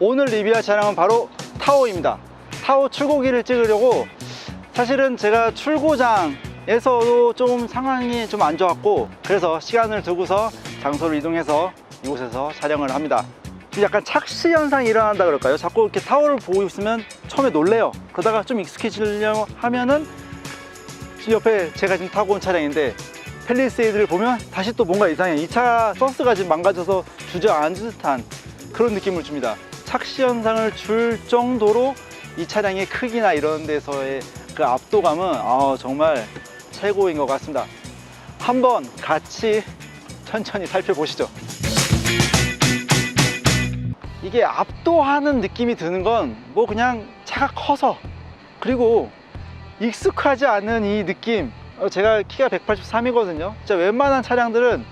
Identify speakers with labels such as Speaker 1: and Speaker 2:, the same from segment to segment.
Speaker 1: 오늘 리뷰할 차량은 바로 타오입니다. 타오 출고기를 찍으려고 사실은 제가 출고장에서도 좀 상황이 좀 안 좋았고 그래서 시간을 두고서 장소를 이동해서 이곳에서 촬영을 합니다. 약간 착시 현상이 일어난다 그럴까요? 자꾸 이렇게 타오를 보고 있으면 처음에 놀래요. 그러다가 좀 익숙해지려고 하면은 옆에 제가 지금 타고 온 차량인데 펠리세이드를 보면 다시 또 뭔가 이상해. 이 차 서스가 지금 망가져서 주저앉은 듯한 그런 느낌을 줍니다. 착시 현상을 줄 정도로 이 차량의 크기나 이런 데서의 그 압도감은 아, 정말 최고인 것 같습니다. 한번 같이 천천히 살펴보시죠. 이게 압도하는 느낌이 드는 건 뭐 그냥 차가 커서 그리고 익숙하지 않은 이 느낌 어, 제가 키가 183이거든요 진짜 웬만한 차량들은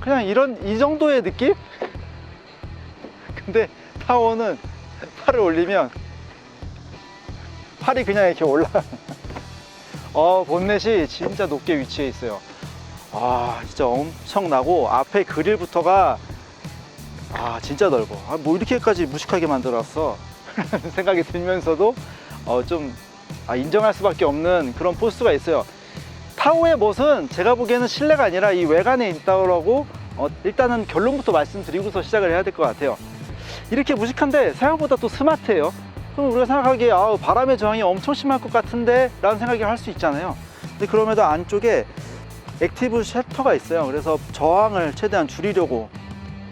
Speaker 1: 그냥 이런 이 정도의 느낌? 근데 타워는 팔을 올리면 팔이 그냥 이렇게 올라 어 본넷이 진짜 높게 위치해 있어요. 아 진짜 엄청나고 앞에 그릴부터가 아 진짜 넓어. 아, 뭐 이렇게까지 무식하게 만들었어? 생각이 들면서도 어, 좀 아, 인정할 수밖에 없는 그런 포스가 있어요. 타오의 멋은 제가 보기에는 실내가 아니라 이 외관에 있다고 어, 일단은 결론부터 말씀드리고서 시작을 해야 될 것 같아요 이렇게 무식한데 생각보다 또 스마트해요. 그럼 우리가 생각하기에 아, 바람의 저항이 엄청 심할 것 같은데? 라는 생각을 할수 있잖아요. 근데 그럼에도 안쪽에 액티브 쉘터가 있어요. 그래서 저항을 최대한 줄이려고.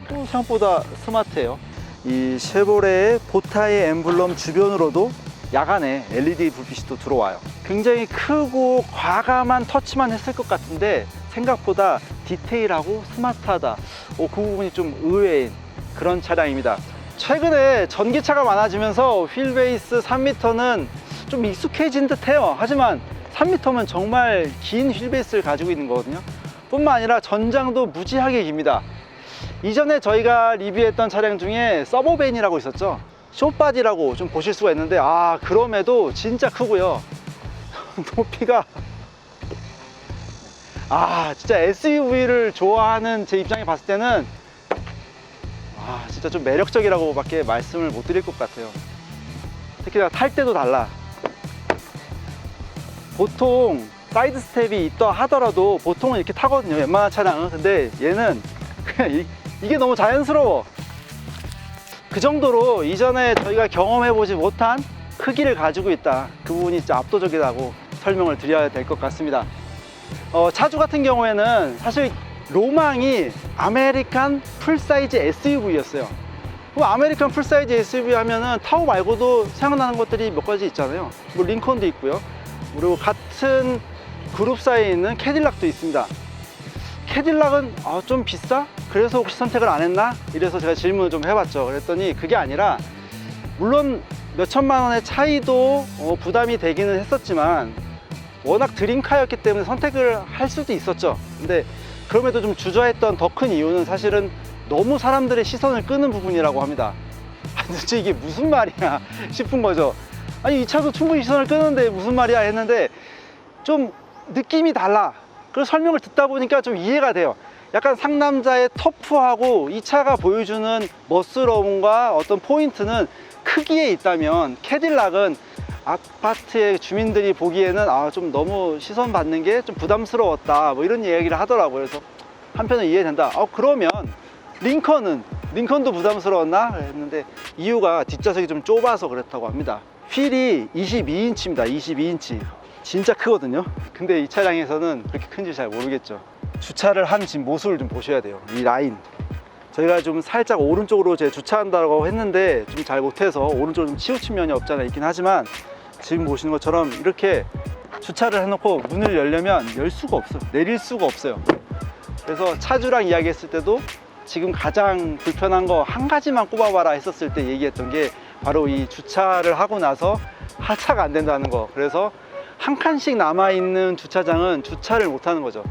Speaker 1: 또 생각보다 스마트해요. 이 쉐보레의 보타의 엠블럼 주변으로도 야간에 LED 불빛이 또 들어와요. 굉장히 크고 과감한 터치만 했을 것 같은데 생각보다 디테일하고 스마트하다. 오, 그 부분이 좀 의외인 그런 차량입니다 최근에 전기차가 많아지면서 휠베이스 3m는 좀 익숙해진 듯해요. 하지만 3m면 정말 긴 휠베이스를 가지고 있는 거거든요. 뿐만 아니라 전장도 무지하게 깁니다. 이전에 저희가 리뷰했던 차량 중에 서버벤이라고 있었죠. 쇼바디라고 좀 보실 수가 있는데 아 그럼에도 진짜 크고요. 높이가. 아 진짜 SUV를 좋아하는 제 입장에 봤을 때는 아 진짜 좀 매력적이라고 밖에 말씀을 못 드릴 것 같아요. 특히나 탈 때도 달라. 보통 사이드 스텝이 있다 하더라도 보통은 이렇게 타거든요 웬만한 차량은. 근데 얘는 그냥 이, 이게 너무 자연스러워. 그 정도로 이전에 저희가 경험해 보지 못한 크기를 가지고 있다. 그 부분이 진짜 압도적이라고 설명을 드려야 될 것 같습니다. 어, 차주 같은 경우에는 사실 로망이 아메리칸 풀사이즈 SUV였어요 뭐 아메리칸 풀사이즈 SUV 하면은 타오 말고도 생각나는 것들이 몇 가지 있잖아요 뭐 링컨도 있고요 그리고 같은 그룹사에 있는 캐딜락도 있습니다 캐딜락은 아, 좀 비싸? 그래서 혹시 선택을 안 했나? 이래서 제가 질문을 좀 해봤죠. 그랬더니 그게 아니라 물론 몇 천만 원의 차이도 어, 부담이 되기는 했었지만 워낙 드림카였기 때문에 선택을 할 수도 있었죠. 근데 그럼에도 좀 주저했던 더 큰 이유는 사실은 너무 사람들의 시선을 끄는 부분이라고 합니다. 아, 도대체 이게 무슨 말이야 싶은 거죠. 아니 이 차도 충분히 시선을 끄는데 무슨 말이야 했는데 좀 느낌이 달라. 그 설명을 듣다 보니까 좀 이해가 돼요. 약간 상남자의 터프하고 이 차가 보여주는 멋스러움과 어떤 포인트는 크기에 있다면 캐딜락은 아파트의 주민들이 보기에는 아 좀 너무 시선 받는 게 좀 부담스러웠다 뭐 이런 얘기를 하더라고요. 그래서 한편은 이해된다. 어 그러면 링컨은 링컨도 부담스러웠나 했는데 이유가 뒷좌석이 좀 좁아서 그렇다고 합니다. 휠이 22인치입니다. 22인치. 진짜 크거든요. 근데 이 차량에서는 그렇게 큰지 잘 모르겠죠. 주차를 한 지금 모습을 좀 보셔야 돼요. 이 라인. 저희가 좀 살짝 오른쪽으로 제 주차한다고 했는데 좀 잘 못해서 오른쪽으로 좀 치우친 면이 없잖아 있긴 하지만 지금 보시는 것처럼 이렇게 주차를 해놓고 문을 열려면 열 수가 없어요. 내릴 수가 없어요. 그래서 차주랑 이야기했을 때도 지금 가장 불편한 거 한 가지만 꼽아봐라 했었을 때 얘기했던 게 바로 이 주차를 하고 나서 하차가 안 된다는 거. 그래서 한 칸씩 남아있는 주차장은 주차를 못 하는 거죠.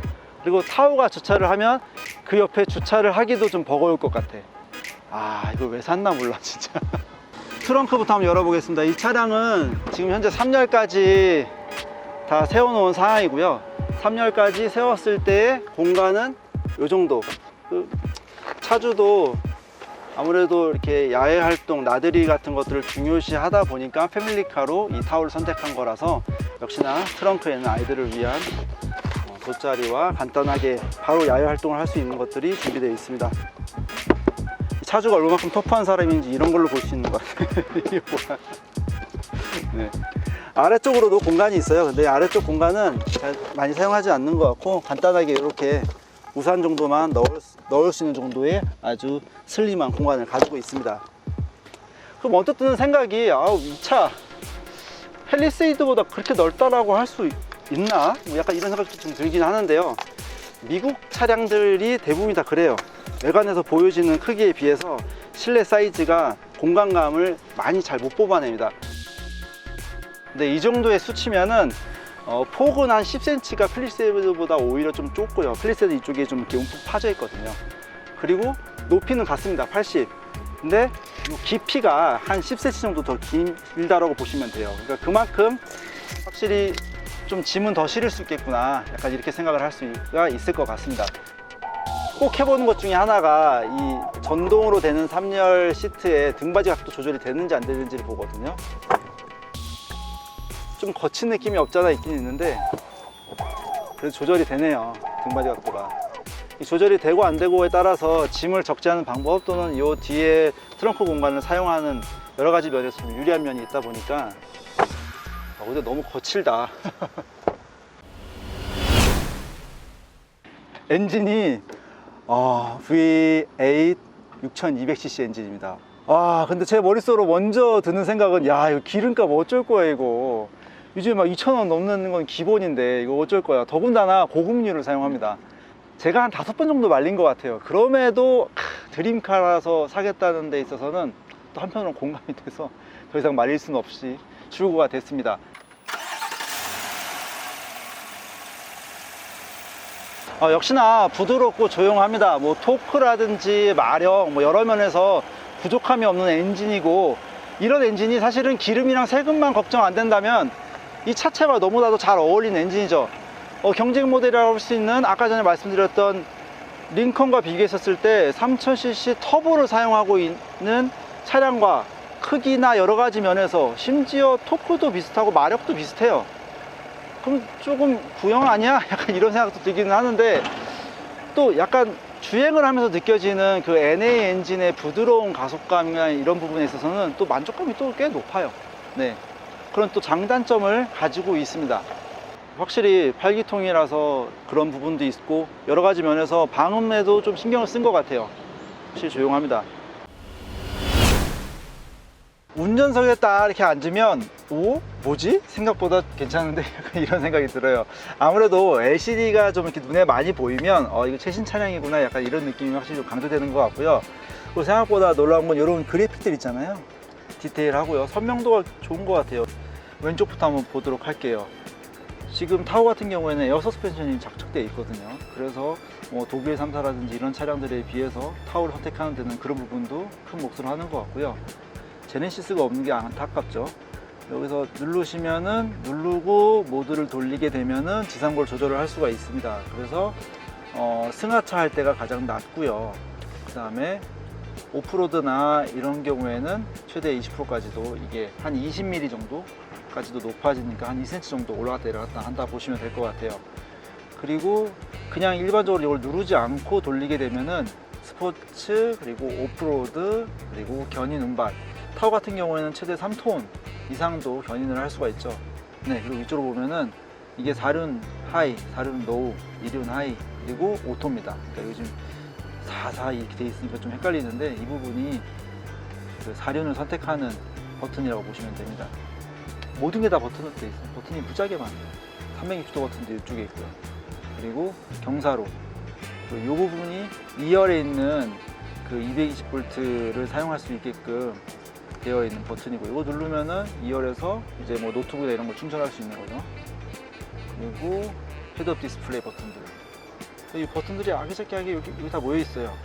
Speaker 1: 그리고 타오가 주차를 하면 그 옆에 주차를 하기도 좀 버거울 것 같아. 아, 이거 왜 샀나 몰라, 진짜. 트렁크부터 한번 열어보겠습니다. 이 차량은 지금 현재 3열까지 다 세워놓은 상황이고요. 3열까지 세웠을 때의 공간은 이 정도. 그 차주도 아무래도 이렇게 야외 활동, 나들이 같은 것들을 중요시 하다 보니까 패밀리카로 이 타워를 선택한 거라서 역시나 트렁크에는 아이들을 위한 어, 돗자리와 간단하게 바로 야외 활동을 할 수 있는 것들이 준비되어 있습니다. 이 차주가 얼마만큼 터프한 사람인지 이런 걸로 볼 수 있는 것 같아요. 네. 아래쪽으로도 공간이 있어요. 근데 아래쪽 공간은 잘 많이 사용하지 않는 것 같고 간단하게 이렇게 우산 정도만 넣을, 수- 넣을 수 있는 정도의 아주 슬림한 공간을 가지고 있습니다. 그럼 언뜻 드는 생각이 아우 이 차 헬리세이드보다 그렇게 넓다라고 할 수 있나? 뭐 약간 이런 생각도 좀 들긴 하는데요. 미국 차량들이 대부분이 다 그래요. 외관에서 보여지는 크기에 비해서 실내 사이즈가 공간감을 많이 잘 못 뽑아냅니다. 근데 이 정도의 수치면은 어, 폭은 한 10cm가 플리세이드보다 오히려 좀 좁고요. 플리세이드 이쪽에 좀 이렇게 움푹 파져 있거든요. 그리고 높이는 같습니다. 80. 근데 이 깊이가 한 10cm 정도 더 길다라고 보시면 돼요. 그러니까 그만큼 확실히 좀 짐은 더 실을 수 있겠구나. 약간 이렇게 생각을 할 수가 있을 것 같습니다. 꼭 해보는 것 중에 하나가 이 전동으로 되는 3열 시트에 등받이 각도 조절이 되는지 안 되는지를 보거든요. 좀 거친 느낌이 없잖아 있긴 있는데 그래도 조절이 되네요 등받이 각도가 이 조절이 되고 안 되고에 따라서 짐을 적재하는 방법 또는 이 뒤에 트렁크 공간을 사용하는 여러 가지 면에서 좀 유리한 면이 있다 보니까 아, 근데 너무 거칠다 엔진이 어, V8 6200cc 엔진입니다. 아, 근데 제 머릿속으로 먼저 드는 생각은 야, 이거 기름값 어쩔 거야, 이거. 요즘 막 2,000원 넘는 건 기본인데 이거 어쩔 거야. 더군다나 고급류를 사용합니다. 제가 한 다섯 번 정도 말린 것 같아요. 그럼에도 크, 드림카라서 사겠다는 데 있어서는 또 한편으로 공감이 돼서 더 이상 말릴 수는 없이 출고가 됐습니다. 어, 역시나 부드럽고 조용합니다. 뭐 토크라든지 마력 뭐 여러 면에서 부족함이 없는 엔진이고 이런 엔진이 사실은 기름이랑 세금만 걱정 안 된다면 이 차체와 너무나도 잘 어울리는 엔진이죠. 어, 경쟁 모델이라고 할 수 있는 아까 전에 말씀드렸던 링컨과 비교했었을 때 3000cc 터보를 사용하고 있는 차량과 크기나 여러 가지 면에서 심지어 토크도 비슷하고 마력도 비슷해요. 그럼 조금 구형 아니야? 약간 이런 생각도 들기는 하는데 또 약간 주행을 하면서 느껴지는 그 NA 엔진의 부드러운 가속감이나 이런 부분에 있어서는 또 만족감이 또 꽤 높아요. 네. 그런 또 장단점을 가지고 있습니다. 확실히 8기통이라서 그런 부분도 있고 여러 가지 면에서 방음에도 좀 신경을 쓴 것 같아요. 확실히 조용합니다. 운전석에 딱 이렇게 앉으면 오 뭐지? 생각보다 괜찮은데? 이런 생각이 들어요. 아무래도 LCD가 좀 이렇게 눈에 많이 보이면 어 이거 최신 차량이구나 약간 이런 느낌이 확실히 좀 강조되는 것 같고요. 그리고 생각보다 놀라운 건 이런 그래픽들 있잖아요. 디테일하고요. 선명도가 좋은 것 같아요. 왼쪽부터 한번 보도록 할게요. 지금 타워 같은 경우에는 에어 서스펜션이 작적되어 있거든요. 그래서 뭐 독일 3사라든지 이런 차량들에 비해서 타워를 선택하는 데는 그런 부분도 큰 몫을 하는 것 같고요 제네시스가 없는 게 안타깝죠. 여기서 누르시면은 누르고 모드를 돌리게 되면은 지상고를 조절을 할 수가 있습니다. 그래서 어, 승하차 할 때가 가장 낮고요. 그 다음에 오프로드나 이런 경우에는 최대 20%까지도 이게 한 20mm 정도까지도 높아지니까 한 2cm 정도 올라갔다 내려갔다 한다 보시면 될 것 같아요. 그리고 그냥 일반적으로 이걸 누르지 않고 돌리게 되면은 스포츠 그리고 오프로드 그리고 견인 운반 타워 같은 경우에는 최대 3톤 이상도 견인을 할 수가 있죠. 네, 그리고 이쪽으로 보면은 이게 4륜 하이, 4륜 로우, 2륜 하이, 그리고 오토입니다. 그러니까 요즘 4, 4 이렇게 돼 있으니까 좀 헷갈리는데 이 부분이 그 4륜을 선택하는 버튼이라고 보시면 됩니다. 모든 게 다 버튼으로 돼 있어요. 버튼이 무지하게 많아요. 360도 버튼도 이쪽에 있고요. 그리고 경사로. 이 부분이 2열에 있는 그 220V를 사용할 수 있게끔 되어 있는 버튼이고 이거 누르면은 2열에서 이제 뭐 노트북이나 이런 걸 충전할 수 있는 거죠. 그리고 헤드업 디스플레이 버튼들. 이 버튼들이 아기자기하게 여기, 여기 다 모여 있어요.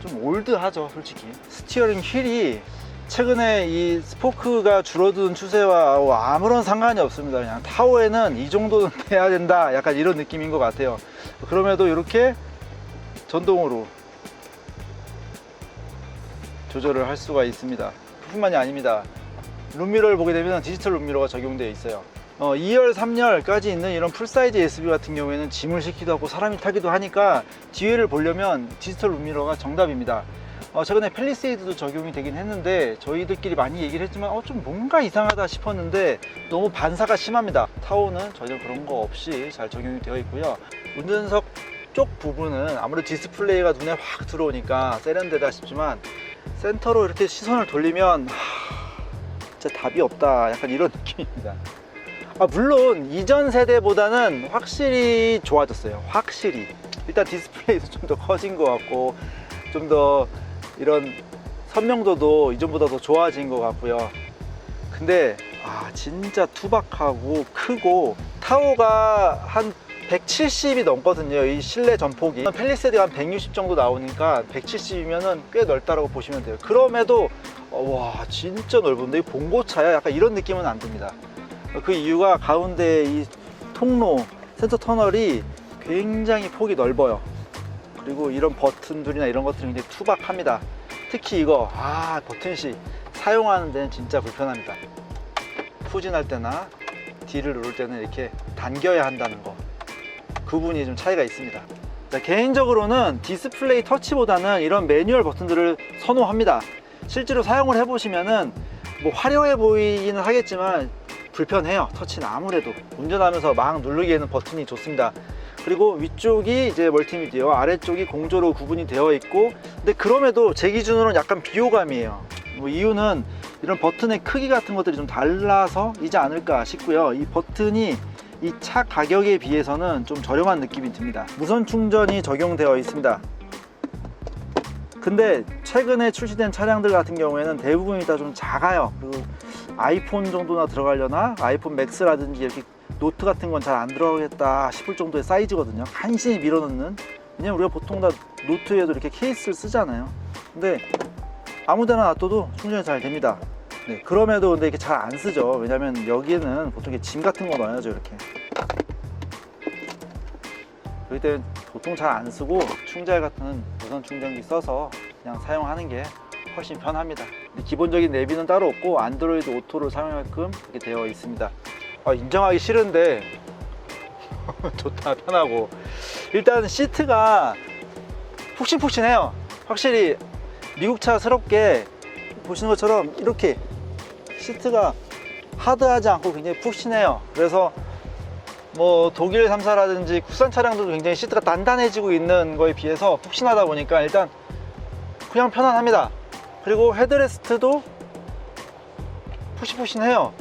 Speaker 1: 좀 올드하죠, 솔직히. 스티어링 휠이 최근에 이 스포크가 줄어든 추세와 아무런 상관이 없습니다. 그냥 타워에는 이 정도는 돼야 된다. 약간 이런 느낌인 것 같아요. 그럼에도 이렇게 전동으로 조절을 할 수가 있습니다. 그뿐만이 아닙니다. 룸미러를 보게 되면 디지털 룸미러가 적용되어 있어요. 어, 2열, 3열까지 있는 이런 풀사이즈 SUV 같은 경우에는 짐을 싣기도 하고 사람이 타기도 하니까 뒤에를 보려면 디지털 룸미러가 정답입니다. 어, 최근에 펠리세이드도 적용이 되긴 했는데 저희들끼리 많이 얘기를 했지만 어, 좀 뭔가 이상하다 싶었는데 너무 반사가 심합니다. 타오는 전혀 그런 거 없이 잘 적용이 되어 있고요. 운전석 쪽 부분은 아무래도 디스플레이가 눈에 확 들어오니까 세련되다 싶지만 센터로 이렇게 시선을 돌리면 하, 진짜 답이 없다 약간 이런 느낌입니다. 아, 물론 이전 세대보다는 확실히 좋아졌어요. 확실히. 일단 디스플레이도 좀 더 커진 것 같고, 좀 더 이런 선명도도 이전보다 더 좋아진 것 같고요. 근데, 아, 진짜 투박하고 크고, 타워가 한 170이 넘거든요. 이 실내 전폭이. 펠리세드가 한 160 정도 나오니까 170이면은 꽤 넓다라고 보시면 돼요. 그럼에도, 어, 와, 진짜 넓은데, 이 봉고차야? 약간 이런 느낌은 안 듭니다. 그 이유가 가운데 이 통로 센터 터널이 굉장히 폭이 넓어요 그리고 이런 버튼들이나 이런 것들은 굉장히 투박합니다 특히 이거 아 버튼시 사용하는 데는 진짜 불편합니다 후진할 때나 D를 누를 때는 이렇게 당겨야 한다는 거 그분이 좀 차이가 있습니다 자, 개인적으로는 디스플레이 터치보다는 이런 매뉴얼 버튼들을 선호합니다 실제로 사용을 해보시면은 뭐 화려해 보이기는 하겠지만 불편해요. 터치는 아무래도 운전하면서 막 누르기에는 버튼이 좋습니다. 그리고 위쪽이 이제 멀티미디어, 아래쪽이 공조로 구분이 되어 있고, 근데 그럼에도 제 기준으로는 약간 비호감이에요. 뭐 이유는 이런 버튼의 크기 같은 것들이 좀 달라서 이지 않을까 싶고요. 이 버튼이 이 차 가격에 비해서는 좀 저렴한 느낌이 듭니다. 무선 충전이 적용되어 있습니다. 근데 최근에 출시된 차량들 같은 경우에는 대부분이 다 좀 작아요. 그리고 아이폰 정도나 들어가려나 아이폰 맥스라든지 이렇게 노트 같은 건 잘 안 들어가겠다 싶을 정도의 사이즈거든요. 간신히 밀어넣는. 왜냐면 우리가 보통 다 노트에도 이렇게 케이스를 쓰잖아요. 근데 아무데나 놔둬도 충전이 잘 됩니다. 네, 그럼에도 근데 이렇게 잘 안 쓰죠. 왜냐면 여기에는 보통 짐 같은 거 넣어야죠, 이렇게. 그럴 때는 보통 잘 안 쓰고 충전 같은 무선 충전기 써서 그냥 사용하는 게 훨씬 편합니다. 기본적인 내비는 따로 없고 안드로이드 오토를 사용하게끔 이렇게 되어 있습니다. 아, 인정하기 싫은데 좋다 편하고 일단 시트가 푹신푹신해요. 확실히 미국 차스럽게 보시는 것처럼 이렇게 시트가 하드하지 않고 굉장히 푹신해요. 그래서 뭐 독일 3사라든지 국산 차량들도 굉장히 시트가 단단해지고 있는 거에 비해서 푹신하다 보니까 일단 그냥 편안합니다. 그리고 헤드레스트도 푸신푸신해요.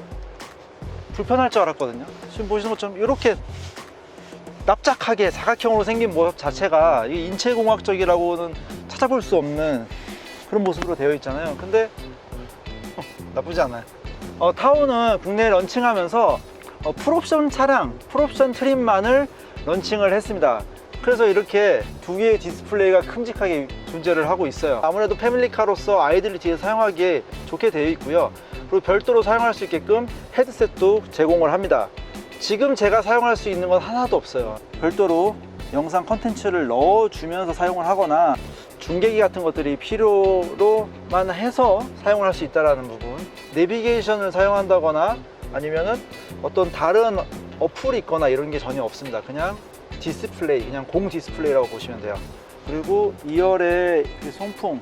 Speaker 1: 불편할 줄 알았거든요. 지금 보시는 것처럼 이렇게 납작하게 사각형으로 생긴 모습 자체가 이 인체공학적이라고는 찾아볼 수 없는 그런 모습으로 되어 있잖아요. 근데 어, 나쁘지 않아요. 어, 타오는 국내에 런칭하면서 어, 풀옵션 차량, 풀옵션 트림만을 런칭을 했습니다. 그래서 이렇게 두 개의 디스플레이가 큼직하게 존재를 하고 있어요. 아무래도 패밀리카로서 아이들이 뒤에 사용하기에 좋게 되어 있고요. 그리고 별도로 사용할 수 있게끔 헤드셋도 제공을 합니다. 지금 제가 사용할 수 있는 건 하나도 없어요. 별도로 영상 컨텐츠를 넣어주면서 사용을 하거나 중계기 같은 것들이 필요로만 해서 사용을 할 수 있다는 부분. 내비게이션을 사용한다거나 아니면은 어떤 다른 어플이 있거나 이런 게 전혀 없습니다. 그냥 디스플레이 그냥 공 디스플레이라고 보시면 돼요. 그리고 2열의 그 송풍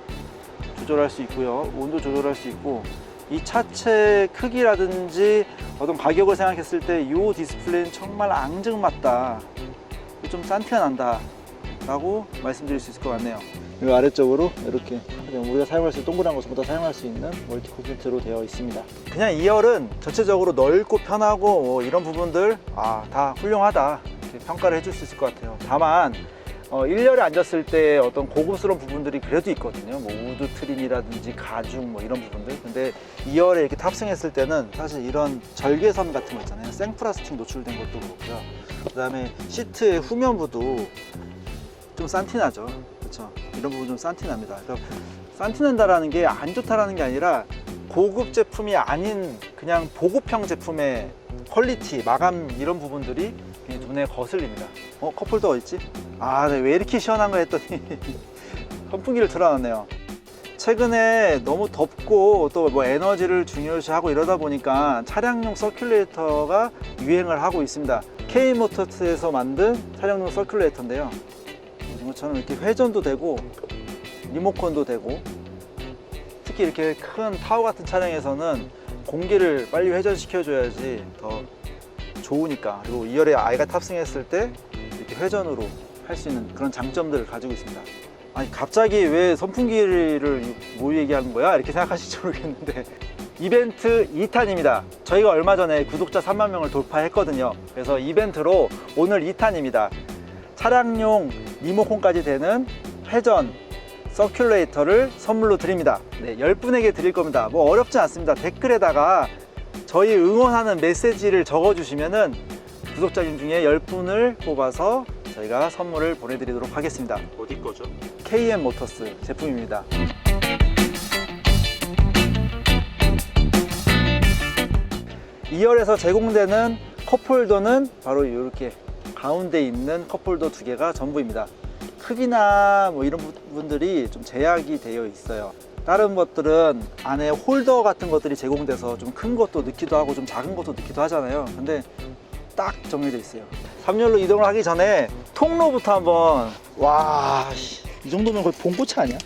Speaker 1: 조절할 수 있고요. 온도 조절할 수 있고. 이 차체 크기라든지 어떤 가격을 생각했을 때 이 디스플레이는 정말 앙증맞다. 좀 산티가 난다 라고 말씀드릴 수 있을 것 같네요 이 아래쪽으로 이렇게 우리가 사용할 수 있는 동그란 것보다 사용할 수 있는 멀티 콘센트로 되어 있습니다. 그냥 2열은 전체적으로 넓고 편하고 뭐 이런 부분들 아, 다 훌륭하다. 이렇게 평가를 해줄 수 있을 것 같아요. 다만 어, 1열에 앉았을 때 어떤 고급스러운 부분들이 그래도 있거든요. 뭐 우드 트림이라든지 가죽 뭐 이런 부분들. 근데 2열에 이렇게 탑승했을 때는 사실 이런 절개선 같은 거 있잖아요. 생플라스틱 노출된 것도 그렇고요. 그 다음에 시트의 후면부도 좀 산티나죠. 그렇죠. 이런 부분 좀 산티납니다. 그러니까 산티난다라는 게 안 좋다라는 게 아니라 고급 제품이 아닌 그냥 보급형 제품의 퀄리티, 마감 이런 부분들이 눈에 거슬립니다. 어, 컵홀더 어딨지? 아, 네, 왜 이렇게 시원한 거 했더니 선풍기를 틀어놨네요. 최근에 너무 덥고 또 뭐 에너지를 중요시하고 이러다 보니까 차량용 서큘레이터가 유행을 하고 있습니다. K 모터스에서 만든 차량용 서큘레이터인데요. 보신 것처럼 이렇게 회전도 되고 리모컨도 되고 특히 이렇게 큰 타워 같은 차량에서는 공기를 빨리 회전시켜 줘야지 더 좋으니까 그리고 2열에 아이가 탑승했을 때 이렇게 회전으로 할 수 있는 그런 장점들을 가지고 있습니다. 아니 갑자기 왜 선풍기를 뭐 얘기하는 거야? 이렇게 생각하실지 모르겠는데 이벤트 2탄입니다. 저희가 얼마 전에 구독자 3만 명을 돌파했거든요. 그래서 이벤트로 오늘 2탄입니다. 차량용 리모컨까지 되는 회전 서큘레이터를 선물로 드립니다. 네, 10분에게 드릴 겁니다. 뭐 어렵지 않습니다. 댓글에다가 저희 응원하는 메시지를 적어주시면은 구독자님 중에 10분을 뽑아서 저희가 선물을 보내드리도록 하겠습니다.
Speaker 2: 어디 거죠?
Speaker 1: KM 모터스 제품입니다. 이열에서 제공되는 컵홀더는 바로 이렇게 가운데 있는 컵홀더 두 개가 전부입니다. 크기나 뭐 이런 부분들이 좀 제약이 되어 있어요. 다른 것들은 안에 홀더 같은 것들이 제공돼서 좀 큰 것도 넣기도 하고 좀 작은 것도 넣기도 하잖아요. 근데 딱 정해져 있어요. 3열로 이동을 하기 전에 통로부터 한번 와, 씨, 이 정도면 거의 봉고치 아니야?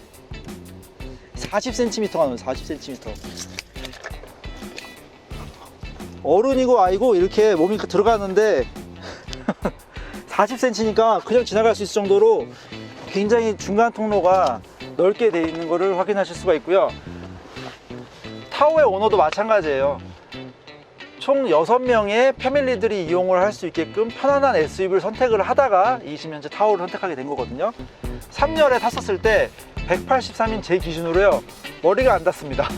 Speaker 1: 40cm가 나와요, 40cm. 어른이고 아이고 이렇게 몸이 들어가는데 40cm니까 그냥 지나갈 수 있을 정도로 굉장히 중간 통로가 넓게 돼 있는 것을 확인하실 수가 있고요. 타워의 오너도 마찬가지예요. 총 6명의 패밀리들이 이용을 할 수 있게끔 편안한 SUV를 선택을 하다가 이 지금 타워를 선택하게 된 거거든요. 3열에 탔었을 때 183인 제 기준으로요. 머리가 안 닿습니다.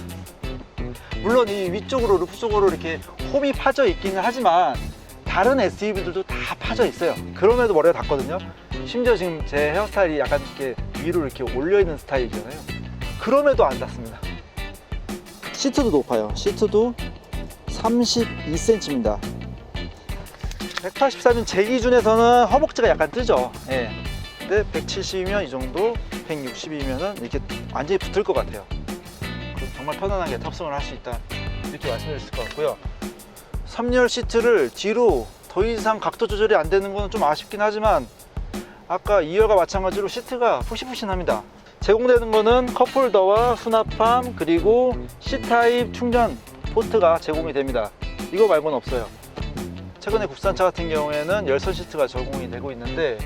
Speaker 1: 물론 이 위쪽으로 루프 쪽으로 이렇게 홈이 파져 있기는 하지만 다른 SUV들도 다 파져 있어요. 그럼에도 머리가 닿거든요. 심지어 지금 제 헤어스타일이 약간 이렇게 위로 이렇게 올려 있는 스타일이잖아요. 그럼에도 안 닿습니다. 시트도 높아요. 시트도 32cm입니다. 183인 제 기준에서는 허벅지가 약간 뜨죠. 예. 근데 170이면 이 정도, 160이면은 이렇게 완전히 붙을 것 같아요. 정말 편안하게 탑승을 할 수 있다. 이렇게 말씀드릴 수 있을 것 같고요. 3열 시트를 뒤로 더 이상 각도 조절이 안 되는 건 좀 아쉽긴 하지만 아까 2열과 마찬가지로 시트가 푸신푸신합니다. 제공되는 거는 컵홀더와 수납함 그리고 C타입 충전 포트가 제공이 됩니다. 이거 말고는 없어요. 최근에 국산차 같은 경우에는 열선 시트가 제공이 되고 있는데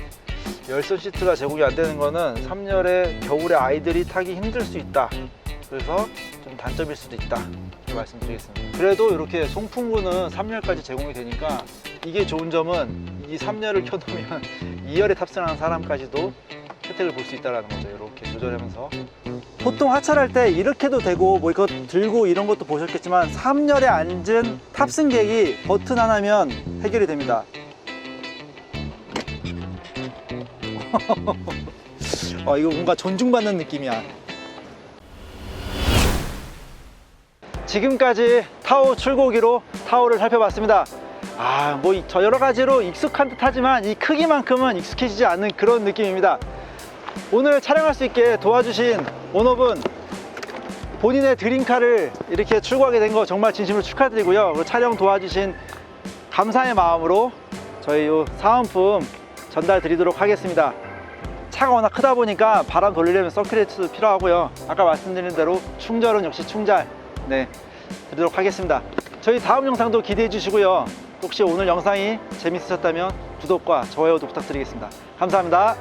Speaker 1: 열선 시트가 제공이 안 되는 거는 3열에 겨울에 아이들이 타기 힘들 수 있다. 그래서 좀 단점일 수도 있다. 말씀드리겠습니다. 그래도 이렇게 송풍구는 3열까지 제공이 되니까 이게 좋은 점은 이 3열을 켜놓으면 2열에 탑승하는 사람까지도 혜택을 볼 수 있다는 거죠. 이렇게 조절하면서. 보통 하차할 때 이렇게도 되고 뭐 이거 들고 이런 것도 보셨겠지만 3열에 앉은 탑승객이 버튼 하나면 해결이 됩니다. 어, 이거 뭔가 존중받는 느낌이야. 지금까지 타워 출고기로 타워를 살펴봤습니다. 아, 뭐 저 여러 가지로 익숙한 듯하지만 이 크기만큼은 익숙해지지 않는 그런 느낌입니다. 오늘 촬영할 수 있게 도와주신 오너분 본인의 드림카를 이렇게 출고하게 된 거 정말 진심으로 축하드리고요. 촬영 도와주신 감사의 마음으로 저희 요 사은품 전달 드리도록 하겠습니다. 차가 워낙 크다 보니까 바람 돌리려면 서큘레이터도 필요하고요. 아까 말씀드린 대로 충전은 역시 충잘 네 드리도록 하겠습니다. 저희 다음 영상도 기대해 주시고요. 혹시 오늘 영상이 재밌으셨다면 구독과 좋아요도 부탁드리겠습니다. 감사합니다.